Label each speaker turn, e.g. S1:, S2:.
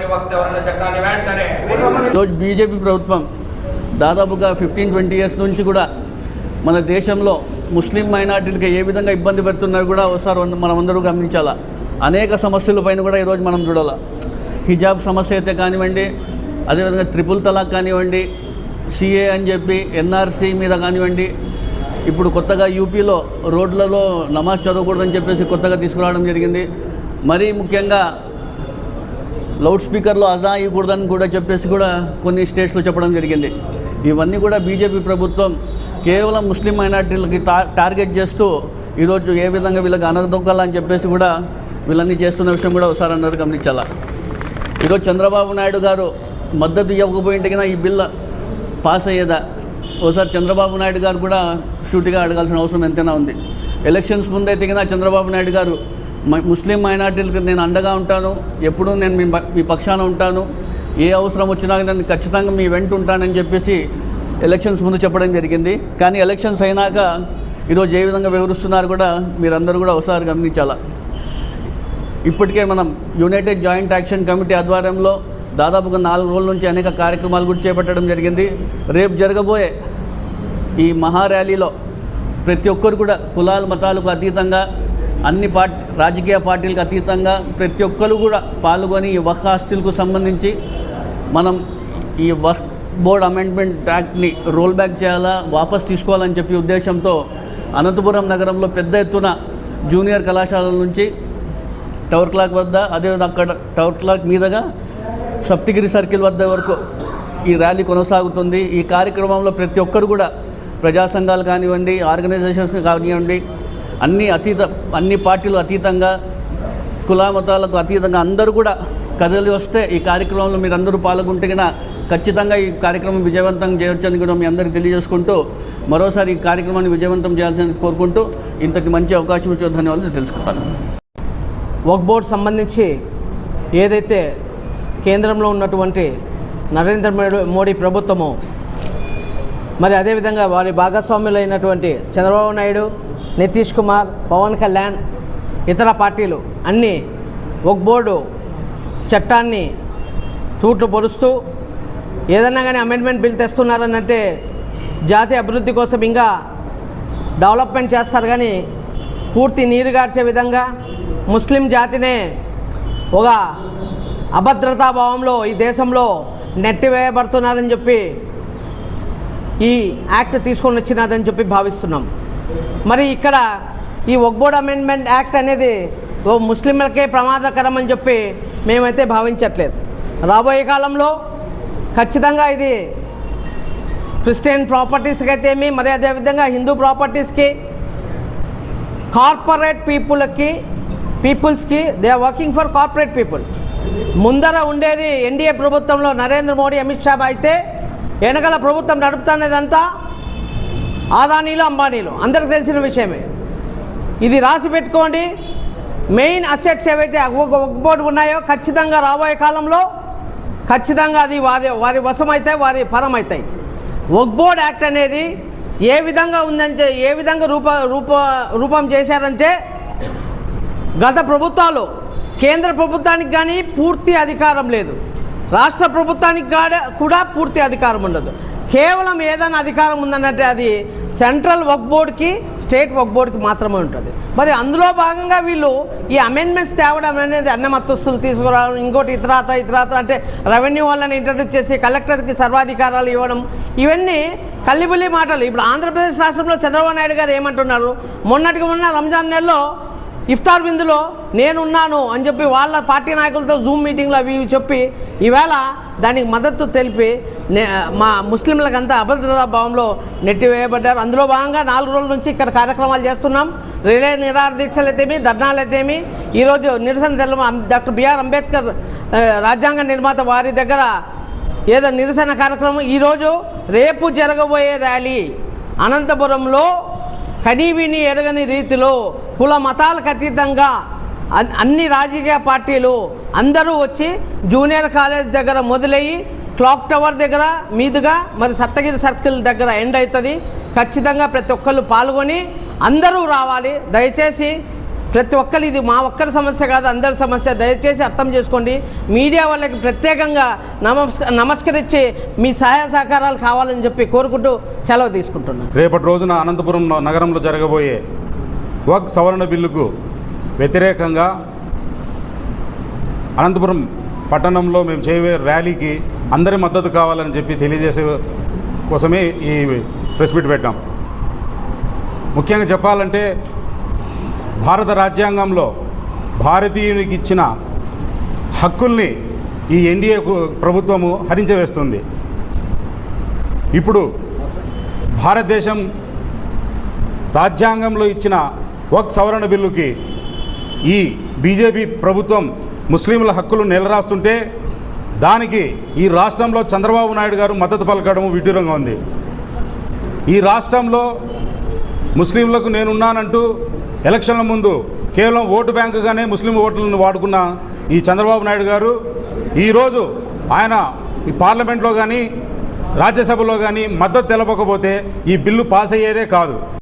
S1: చేసినటువంటి చట్టాన్ని వెంటనే
S2: ఈరోజు బీజేపీ ప్రభుత్వం దాదాపుగా ఫిఫ్టీన్ ట్వంటీ ఇయర్స్ నుంచి కూడా మన దేశంలో ముస్లిం మైనార్టీలకి ఏ విధంగా ఇబ్బంది పెడుతున్నారు కూడా ఒకసారి మనం మనమందరూ గమనించాలా? అనేక సమస్యల పైన కూడా ఈరోజు మనం చూడాలా? హిజాబ్ సమస్య అయితే కానివ్వండి అదేవిధంగా త్రిపుల్ తలాక్ కానివ్వండి సిఏ అని చెప్పి ఎన్ఆర్సీ మీద కానివ్వండి ఇప్పుడు కొత్తగా యూపీలో రోడ్లలో నమాజ్ చదవకూడదని చెప్పేసి కొత్తగా తీసుకురావడం జరిగింది. మరీ ముఖ్యంగా లౌడ్ స్పీకర్లో అదా ఇవ్వకూడదని కూడా చెప్పేసి కూడా కొన్ని స్టేట్స్లో చెప్పడం జరిగింది. ఇవన్నీ కూడా బీజేపీ ప్రభుత్వం కేవలం ముస్లిం మైనార్టీలకి టా టార్గెట్ చేస్తూ ఈరోజు ఏ విధంగా వీళ్ళకి అనదొక్కాలని చెప్పేసి కూడా వీళ్ళన్నీ చేస్తున్న విషయం కూడా ఒకసారి అన్నారు గమనించాలా? ఈరోజు చంద్రబాబు నాయుడు గారు మద్దతు ఇవ్వకపోయింటికైనా ఈ బిల్ పాస్ అయ్యేదా? ఒకసారి చంద్రబాబు నాయుడు గారు కూడా షూటిగా అడగాల్సిన అవసరం ఎంతైనా ఉంది. ఎలక్షన్స్ ముందైతే కన్నా చంద్రబాబు నాయుడు గారు ముస్లిం మైనార్టీలకు నేను అండగా ఉంటాను. ఎప్పుడూ నేను మీ మీ పక్షాన ఉంటాను. ఏ అవసరం వచ్చినా నేను ఖచ్చితంగా మీ వెంట ఉంటానని చెప్పేసి ఎలక్షన్స్ ముందు చెప్పడం జరిగింది. కానీ ఎలక్షన్స్ అయినాక ఈరోజు ఏ విధంగా వివరిస్తున్నారు కూడా మీరందరూ కూడా ఒకసారి గమనించాలా. ఇప్పటికే మనం యునైటెడ్ జాయింట్ యాక్షన్ కమిటీ ఆధ్వర్యంలో దాదాపుగా నాలుగు రోజుల నుంచి అనేక కార్యక్రమాలు కూడా చేపట్టడం జరిగింది. రేపు జరగబోయే ఈ మహా ర్యాలీలో ప్రతి ఒక్కరు కూడా కులాల మతాలకు అతీతంగా అన్ని పార్టీ రాజకీయ పార్టీలకు అతీతంగా ప్రతి ఒక్కరు కూడా పాల్గొని ఈ వక్ హాస్టల్కు సంబంధించి మనం ఈ వక్ బోర్డ్ అమెండ్మెంట్ యాక్ట్ని రోల్ బ్యాక్ చేయాలా వాపస్ తీసుకోవాలని చెప్పి ఉద్దేశంతో అనంతపురం నగరంలో పెద్ద ఎత్తున జూనియర్ కళాశాలల నుంచి టవర్ క్లాక్ వద్ద అదేవిధంగా అక్కడ టవర్ క్లాక్ మీదుగా సప్తగిరి సర్కిల్ వద్ద వరకు ఈ ర్యాలీ కొనసాగుతుంది. ఈ కార్యక్రమంలో ప్రతి ఒక్కరు కూడా ప్రజా సంఘాలు కానివ్వండి ఆర్గనైజేషన్స్ కానివ్వండి అన్ని అతీత అన్ని పార్టీలు అతీతంగా కుల మతాలకు అతీతంగా అందరూ కూడా కదలి వస్తే ఈ కార్యక్రమంలో మీరు అందరూ పాల్గొంటే ఖచ్చితంగా ఈ కార్యక్రమం విజయవంతం చేయవచ్చని కూడా మీ అందరికీ తెలియజేసుకుంటూ మరోసారి ఈ కార్యక్రమాన్ని విజయవంతం చేయాల్సింది కోరుకుంటూ ఇంతటి మంచి అవకాశం ఇచ్చే ధన్యవాదాలు తెలుసుకుంటాను.
S3: వక్ బోర్డు సంబంధించి ఏదైతే కేంద్రంలో ఉన్నటువంటి నరేంద్ర మోడీ మోడీ ప్రభుత్వము మరి అదేవిధంగా వారి భాగస్వాములైనటువంటి చంద్రబాబు నాయుడు నితీష్ కుమార్ పవన్ కళ్యాణ్ ఇతర పార్టీలు అన్నీ ఒక బోర్డు చట్టాన్ని తూట్లు పొడుస్తూ ఏదన్నా కానీ అమెండ్మెంట్ బిల్ తెస్తున్నారనంటే జాతీయ అభివృద్ధి కోసం ఇంకా డెవలప్మెంట్ చేస్తారు కానీ పూర్తి నీరు గార్చే విధంగా ముస్లిం జాతినే ఒక అభద్రతా భావంలో ఈ దేశంలో నెట్టివేయబడుతున్నారని చెప్పి ఈ యాక్ట్ తీసుకొని వచ్చినదని చెప్పి భావిస్తున్నాం. మరి ఇక్కడ ఈ ఒక్బోర్డ్ అమెండ్మెంట్ యాక్ట్ అనేది ఓ ముస్లింలకే ప్రమాదకరం అని చెప్పి మేమైతే భావించట్లేదు. రాబోయే కాలంలో ఖచ్చితంగా ఇది క్రిస్టియన్ ప్రాపర్టీస్కి అయితే ఏమి మరి అదేవిధంగా హిందూ ప్రాపర్టీస్కి కార్పొరేట్ పీపుల్కి పీపుల్స్కి they are working for corporate people. ముందర ఉండేది ఎన్డీఏ ప్రభుత్వంలో నరేంద్ర మోడీ అమిత్ షా అయితే వెనకాల ప్రభుత్వం నడుపుతున్నదంతా ఆదానీలు అంబానీలు. అందరికి తెలిసిన విషయమే. ఇది రాసి పెట్టుకోండి. మెయిన్ అసెట్స్ ఏవైతే ఒక్కబోటు ఉన్నాయో ఖచ్చితంగా రాబోయే కాలంలో ఖచ్చితంగా అది వారి వారి వశమైతే వారి పరం అవుతాయి యాక్ట్ అనేది ఏ విధంగా ఉందంటే ఏ విధంగా రూప రూప రూపం చేశారంటే గత ప్రభుత్వాలు కేంద్ర ప్రభుత్వానికి కానీ పూర్తి అధికారం లేదు. రాష్ట్ర ప్రభుత్వానికి కూడా పూర్తి అధికారం ఉండదు. కేవలం ఏదైనా అధికారం ఉందన్నట్టే అది సెంట్రల్ వర్క్ బోర్డ్కి స్టేట్ వర్క్ బోర్డ్కి మాత్రమే ఉంటుంది. మరి అందులో భాగంగా వీళ్ళు ఈ అమెండ్మెంట్స్ తేవడం అనేది అన్నమత్తస్తులు తీసుకురావడం ఇంకోటి ఇతరాత ఇతరాత అంటే రెవెన్యూ వాళ్ళని ఇంట్రడ్యూస్ చేసి కలెక్టర్కి సర్వాధికారాలు ఇవ్వడం ఇవన్నీ కల్లిబుల్లి మాటలు. ఇప్పుడు ఆంధ్రప్రదేశ్ రాష్ట్రంలో చంద్రబాబు నాయుడు గారు ఏమంటున్నారు? మొన్నటికి మొన్న రంజాన్ నెలలో ఇఫ్తార్ విందులో నేనున్నాను అని చెప్పి వాళ్ళ పార్టీ నాయకులతో జూమ్ మీటింగ్లో అవి ఇవి చెప్పి ఈవేళ దానికి మద్దతు తెలిపి మా ముస్లింలకంతా అభద్రతా భావంలో నెట్టివేయబడ్డారు. అందులో భాగంగా నాలుగు రోజుల నుంచి ఇక్కడ కార్యక్రమాలు చేస్తున్నాం. రిలే నిరాహార దీక్షలు అయితేమి ధర్నాలు అయితేమి. ఈరోజు నిరసన తెల్ల డాక్టర్ బిఆర్ అంబేద్కర్ రాజ్యాంగ నిర్మాత వారి దగ్గర ఏదో నిరసన కార్యక్రమం. ఈరోజు రేపు జరగబోయే ర్యాలీ అనంతపురంలో కనీవిని ఎరగని రీతిలో కుల మతాలకు అతీతంగా అన్- అన్ని రాజకీయ పార్టీలు అందరూ వచ్చి జూనియర్ కాలేజ్ దగ్గర మొదలయ్యి క్లాక్ టవర్ దగ్గర మీదుగా మరి సప్తగిరి సర్కిల్ దగ్గర ఎండ్ అవుతుంది. ఖచ్చితంగా ప్రతి ఒక్కళ్ళు పాల్గొని అందరూ రావాలి. దయచేసి ప్రతి ఒక్కరు ఇది మా ఒక్కరి సమస్య కాదు అందరి సమస్య. దయచేసి అర్థం చేసుకోండి. మీడియా వాళ్ళకి ప్రత్యేకంగా నమస్ నమస్కరించి మీ సహాయ సహకారాలు కావాలని చెప్పి కోరుకుంటూ సెలవు తీసుకుంటున్నాను.
S4: రేపటి రోజున అనంతపురం నగరంలో జరగబోయే వక్ సవరణ బిల్లుకు వ్యతిరేకంగా అనంతపురం పట్టణంలో మేము చేయబోయే ర్యాలీకి అందరి మద్దతు కావాలని చెప్పి తెలియజేసే కోసమే ఈ ప్రెస్ మీట్ పెట్టాం. ముఖ్యంగా చెప్పాలంటే భారత రాజ్యాంగంలో భారతీయునికి ఇచ్చిన హక్కుల్ని ఈ ఎన్డీఏ ప్రభుత్వము హరించవేస్తుంది. ఇప్పుడు భారతదేశం రాజ్యాంగంలో ఇచ్చిన వక్ సవరణ బిల్లుకి ఈ బీజేపీ ప్రభుత్వం ముస్లింల హక్కులు నెలరాస్తుంటే దానికి ఈ రాష్ట్రంలో చంద్రబాబు నాయుడు గారు మద్దతు పలకడం విడ్డూరంగా ఉంది. ఈ రాష్ట్రంలో ముస్లింలకు నేనున్నానంటూ ఎలక్షన్ల ముందు కేవలం ఓటు బ్యాంకుగానే ముస్లిం ఓట్లను వాడుకున్న ఈ చంద్రబాబు నాయుడు గారు ఈరోజు ఆయన ఈ పార్లమెంట్లో కానీ రాజ్యసభలో కానీ మద్దతు తెలపకపోతే ఈ బిల్లు పాస్ అయ్యేదే కాదు.